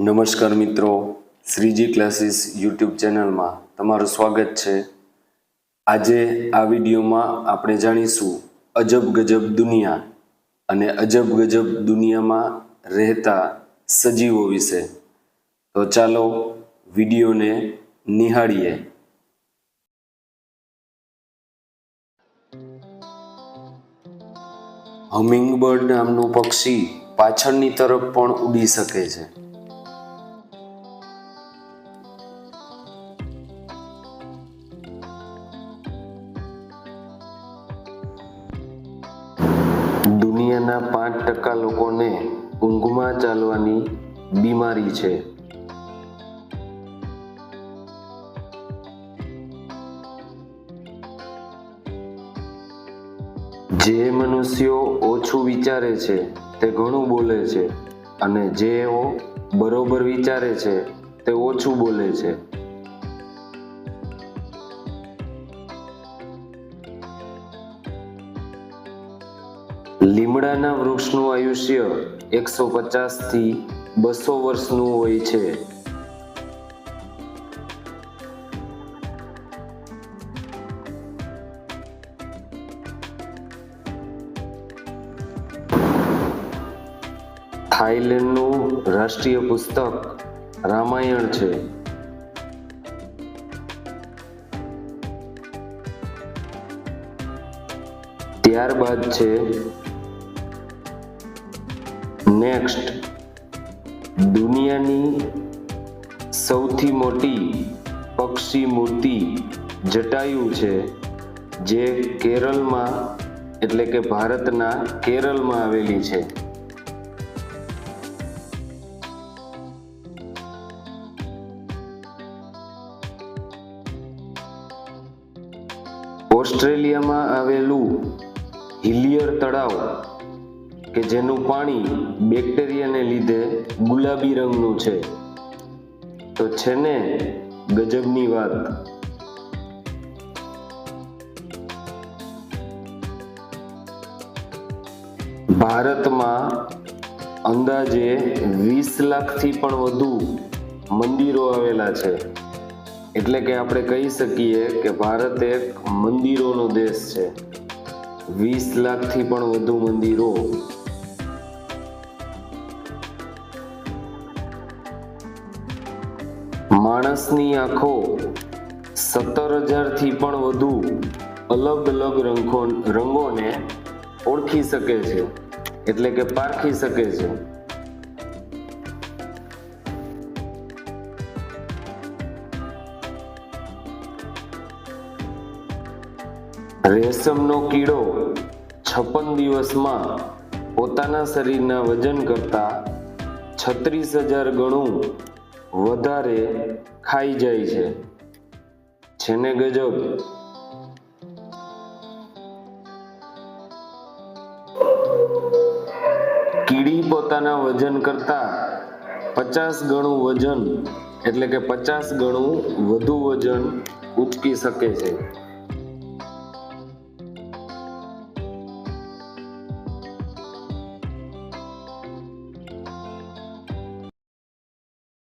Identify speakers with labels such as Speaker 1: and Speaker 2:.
Speaker 1: નમસ્કાર મિત્રો, Shriji classes YouTube ચેનલમાં તમારું સ્વાગત છે. આજે આ વિડીયોમાં આપણે જાણીશું અજબ ગજબ દુનિયા અને અજબ ગજબ દુનિયામાં રહેતા સજીવો વિશે. તો ચાલો વિડીયોને નિહાળીએ. હમિંગબર્ડ નામનું પક્ષી પાછળની તરફ પણ ઉડી શકે છે. દુનિયાના પાંચ ટકા લોકોને ઊંઘમાં ચાલવાની બીમારી છે. જે મનુષ્યો ઓછું વિચારે છે, તે ઘણું બોલે છે અને જેઓ બરોબર વિચારે છે, તે ઓછું બોલે છે. લીમડાના વૃક્ષનું આયુષ્ય એકસો પચાસથી બસો વર્ષનું હોય છે. થાઈલેન્ડનું રાષ્ટ્રીય પુસ્તક રામાયણ છે. ત્યારબાદ છે નેક્સ્ટ દુનિયાની સૌથી મોટી પક્ષી મૂર્તિ જટાયુ છે, જે કેરળમાં એટલે કે ભારતના કેરળમાં આવેલી છે. ઓસ્ટ્રેલિયામાં આવેલું હિલિયર તળાવ કે જેનું પાણી બેક્ટેરિયાને લીધે ગુલાબી રંગનું છે. તો છે ને ગજબની વાત. ભારતમાં અંદાજે વીસ લાખથી પણ વધુ મંદિરો આવેલા છે. એટલે કે આપણે કહી શકીએ કે ભારત એક મંદિરોનો દેશ છે. વીસ લાખથી પણ વધુ મંદિરો માણસની આંખો સત્તર હજારથી પણ વધુ અલગ અલગ રંગો રંગોને ઓળખી શકે છે. એટલે કે પારખી શકે છે. રેશમનો કીડો છપ્પન દિવસમાં પોતાના શરીરના વજન કરતા છત્રીસ હજાર ગણું વધારે ખાઈ જાય છે. છે ને ગજબ. કીડી પોતાના વજન કરતા પચાસ ગણું વજન, એટલે કે પચાસ ગણું વધુ વજન ઉચકી શકે છે.